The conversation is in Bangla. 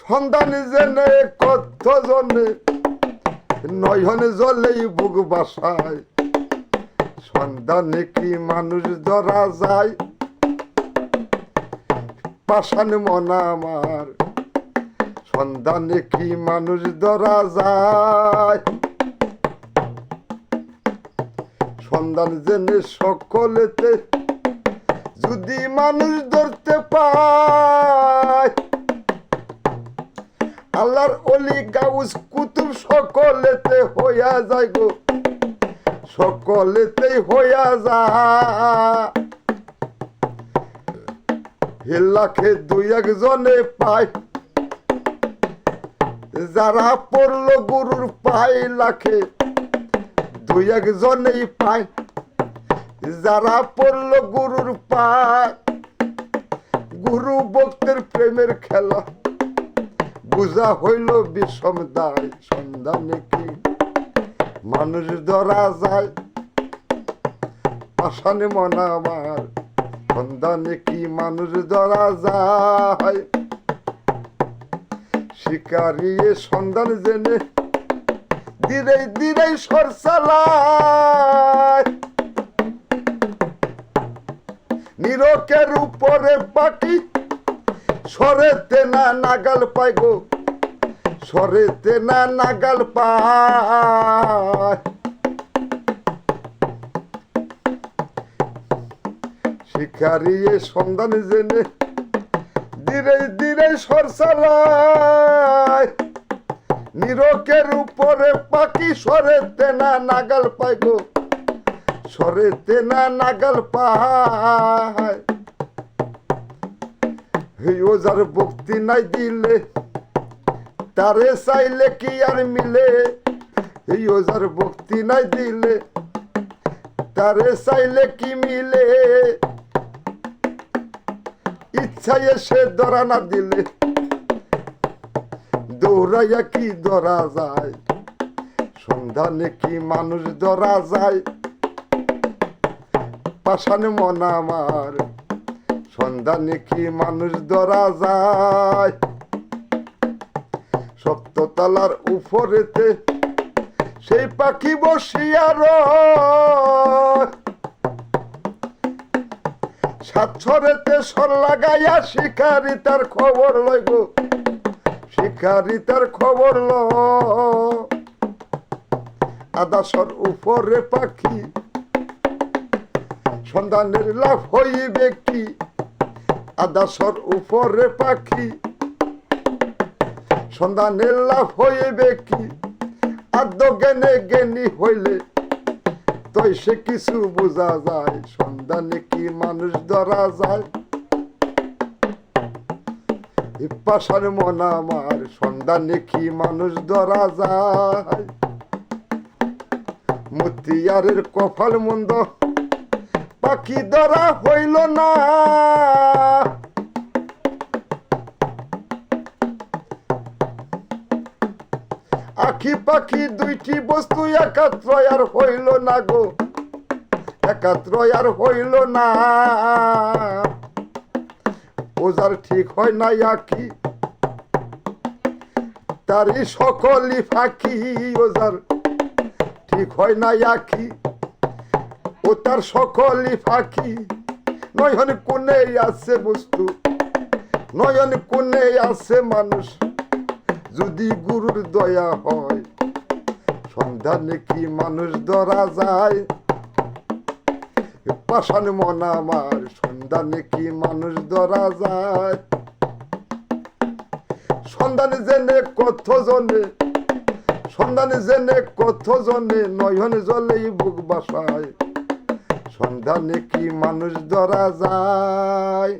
সন্ধান জেনে কত জনে নয়নে জলেই বুক বাসায়? সন্ধানে কি মানুষ ধরা যায়? পাশান মনা আমার। সন্ধানে কি মানুষ ধরা যায়? সন্ধান জেনে সকলেতে যদি মানুষ ধরতে পায় আল্লাহর অলি গাউস কুতুব সকলেতে হইয়া যায় গো। সকলেতেই হইয়া যায়। হে লাখে দুই একজনে পায়। যারা পড়ল গুরুর পায় লাখে দুই একজনেই পায়। যারা পড়ল গুরুর পায়, গুরু ভক্তের প্রেমের খেলা। বুঝা হইল বিষম দায় সন্ধানে কি মানুষ ধরা যায় পাশানে মনা আমার সন্ধানে কি মানুষ ধরা যায়। শিকারি সন্ধান জেনে ধীরে ধীরে সর চালায়। নিরকের উপরে পাখি সরেতে না নাগাল পাই গো। সরেতে না নাগাল পায় শিকারি এ সন্ধান জেনে ধীরে ধীরে সর চালায়। নিরকের উপরে পাখি সরেতে না নাগাল পাই গো। সরেতে না নাগাল পায় এই ওজার ভক্তি নাই দিলে, তারে চাইলে কি আর মিলে? এই ওজার ভক্তি নাই দিলে, তারে চাইলে কি মিলে? ইচ্ছায় সে ধরা না দিলে, দৌড়াইয়া কি ধরা যায়? সন্ধানে কি মানুষ ধরা যায়? পাশানে মন আমার সন্ধানে কি মানুষ ধরা যায়? সপ্ততলার উপরেতে সেই পাখি বসিয়া রয়। সাতছরেতে সর লাগাইয়া শিকারি তার খবর লইব শিকারি তার খবর ল আদাসর উপরে পাখি, সন্ধানের লাভ হইবে কি? আদাসর উপরে পাখি। সন্ধানের লাভ হইবে কি? আদ্য জ্ঞানে জ্ঞানী হইলে তই সে কিছু বোঝা যায়। সন্ধানে কি মানুষ ধরা যায়। পাশার মন আমার সন্ধানে কি মানুষ ধরা যায়। মতিয়ারের কপাল মন্দ পাখি ধরা হইল না? আখি পাখি দুইটি বস্তু একাত্র আর হইল না গো। একাত্র আর হইল না। ওজার ঠিক হয় না আখি। তারই সকলই ফাঁকি, ওজার ঠিক হয় না আখি। তার সকলই ফাঁকি। নয়ন কোনে আছে বস্তু, নয়ন কোনে আছে মানুষ। যদি গুরুর দয়া হয় সন্ধানে কি মানুষ ধরা যায়। পাশান মন আমার সন্ধানে কি মানুষ ধরা যায়। সন্ধানে জেনে কত জনে, সন্ধানে জেনে কত জনে, নয়ন জলেই বুক বাসায়। সন্ধানে কি মানুষ ধরা যায়?